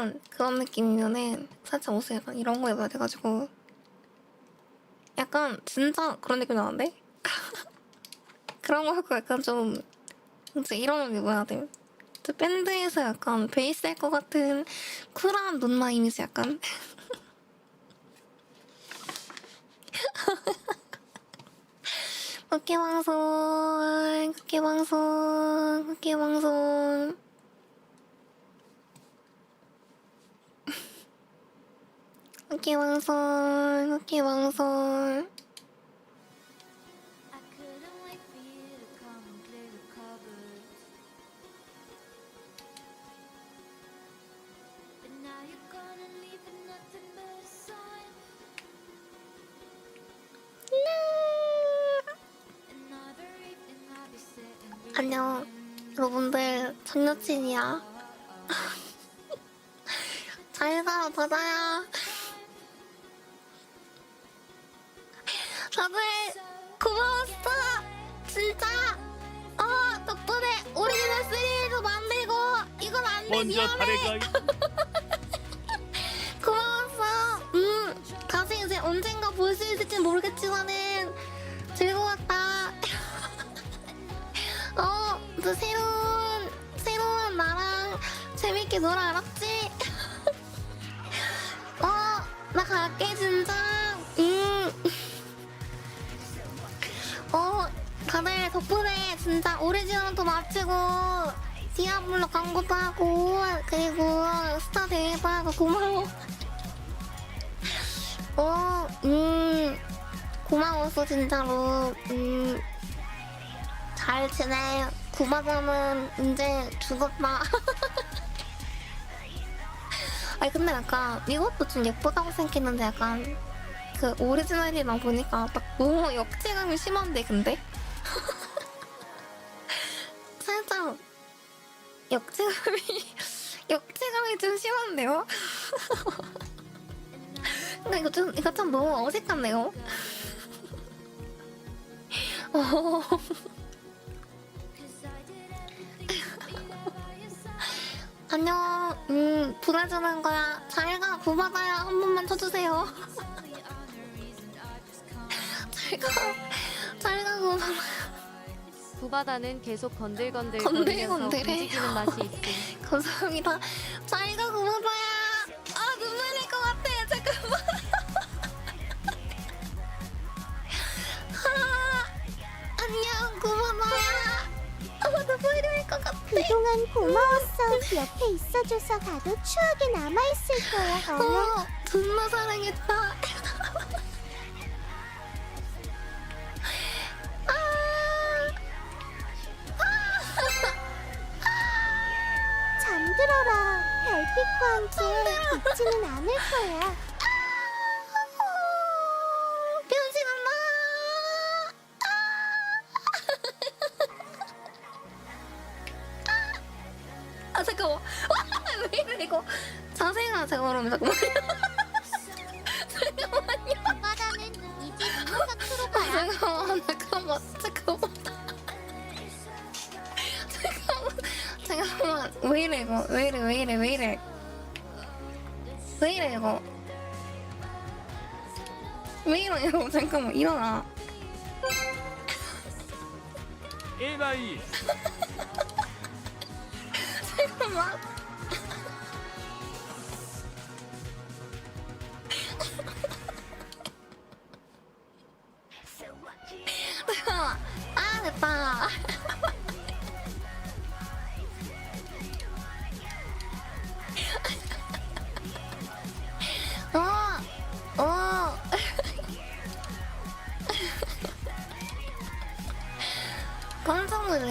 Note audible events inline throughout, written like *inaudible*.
그런 그런 느낌이면은 살짝 옷을 약간 이런 거 입어야 돼가지고 약간 진짜 그런 느낌 나는데 *laughs* 그런 거 하고 약간 좀 진짜 이런 옷 입어야 돼. 저 밴드에서 약간 베이스 할 것 같은 쿨한 눈마 이미지 약간 *laughs* 국회 방송, 국회 방송, 국회 방송. I'll be sitting with 안녕, 여러분들 전 여친이야. 잘 가, 바다야. 먼저 미안해. 다래가 *laughs* 고마웠어. 음, 다시 이제 언젠가 볼 수 있을지 모르겠지만은 즐거웠다. *laughs* 어, 또 새로운 새로운 나랑 재밌게 놀아 알았지? *laughs* 어, 나 갈게 진짜. 음. 어, 다들 덕분에 진짜 오리지널도 마치고 디아블로 광고도 하고 그리고 스타 대회도 하고 고마워. 어, 음, 고마웠어 진짜로. 음, 잘 지내. 구마자는 이제 죽었다. *laughs* 아니 근데 약간 이것도 좀 예쁘다고 생각했는데 약간 그 오리지널이랑 보니까 딱 너무 역체감이 심한데 근데 *laughs* 살짝 역체감이 *laughs* 역체감이 좀 심한데요? *laughs* 근데 이거 좀 이거 좀 너무 어색한데요? *laughs* 어. 안녕. 음, 불러주는 거야. 잘가 구마다야 한 번만 쳐주세요. 잘가, 잘가 구마다. 구바다는 계속 건들건들 건들건들해. 거리면서 움직이는 맛이 있음. *laughs* 감사합니다. 잘가 구마다야. 아 눈물 날 것 같아. 잠깐만. 아, 안녕 구마다야. 아 눈물 날것 같아. 그동안 고마웠어. 옆에 있어줘서 나도 추억이 남아있을 거야. 어머. 어, 존나 사랑했다. 빛과 함께 잊지는 않을 거야. 아 잠깐만. *laughs* 왜 이래 이거? 자세가 잠깐만 잠깐만. 잠깐만요. *laughs* 바다는 이제 문화상 아, 프로가야. 잠깐만 잠깐만 잠깐만. 잠깐만 잠깐만 왜 이래 이거 왜 이래 왜 이래 왜 이래 왜 이래 이거 왜 이러냐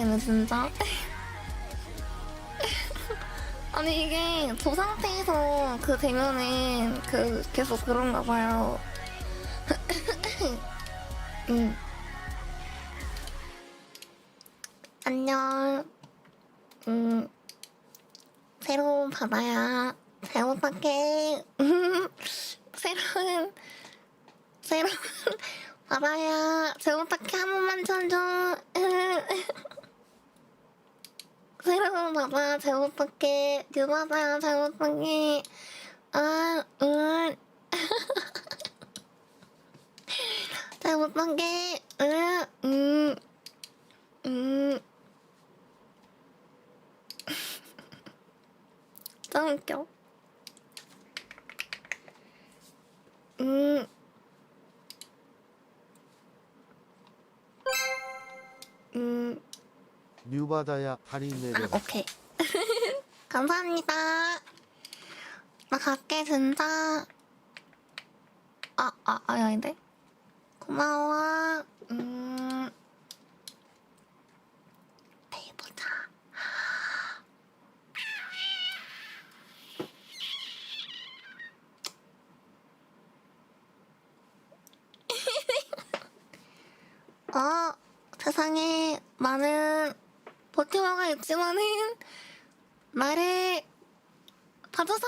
깜짝 놀래네 진짜. *laughs* 아니 이게 저 상태에서 그 되면은 그 계속 그런가 봐요. *laughs* 음. 안녕. 음. 새로운 바다야. 잘 부탁해. *laughs* 새로운 새로운 바다야. 잘 부탁해 한 번만 쳐줘. 새로운 바다 잘 부탁해 뉴바다야 잘 부탁해 아, 응. *laughs* 잘 부탁해 응, 음, 음. 짱 웃겨 음. 음. 뉴바다야 할인 아, 내려라. 오케이. *laughs* 감사합니다. 나 갈게, 진짜. 아, 아, 아, 아닌데? 고마워. 음. 내일 보자. *laughs* 어, 세상에 많은 버티머가 있지만은 나를 봐줘서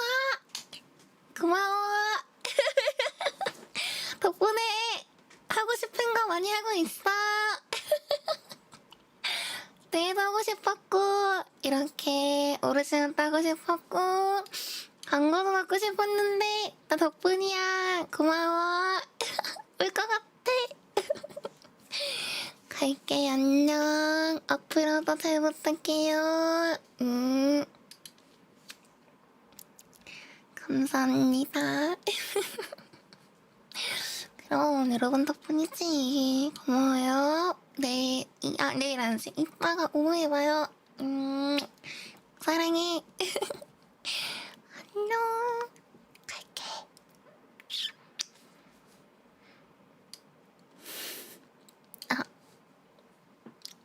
고마워. *laughs* 덕분에 하고 싶은 거 많이 하고 있어. *laughs* 내일도 하고 싶었고 이렇게 오르시는 따고 싶었고 광고도 받고 싶었는데 나 덕분이야. 고마워. *laughs* 울 것 같아. 갈게 안녕. 앞으로도 잘 부탁해요. 음. 감사합니다. *laughs* 그럼 여러분 덕분이지? 고마워요. 내일 이- 아 내일 안시 이따가 오후에 봐요. 음. 사랑해. *laughs* 안녕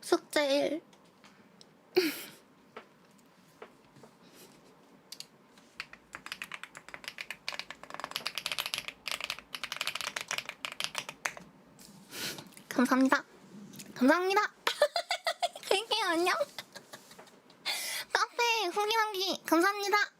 숙제 1 감사합니다. 감사합니다. *laughs* 갈게요. 안녕. 카페 후기 남기 감사합니다.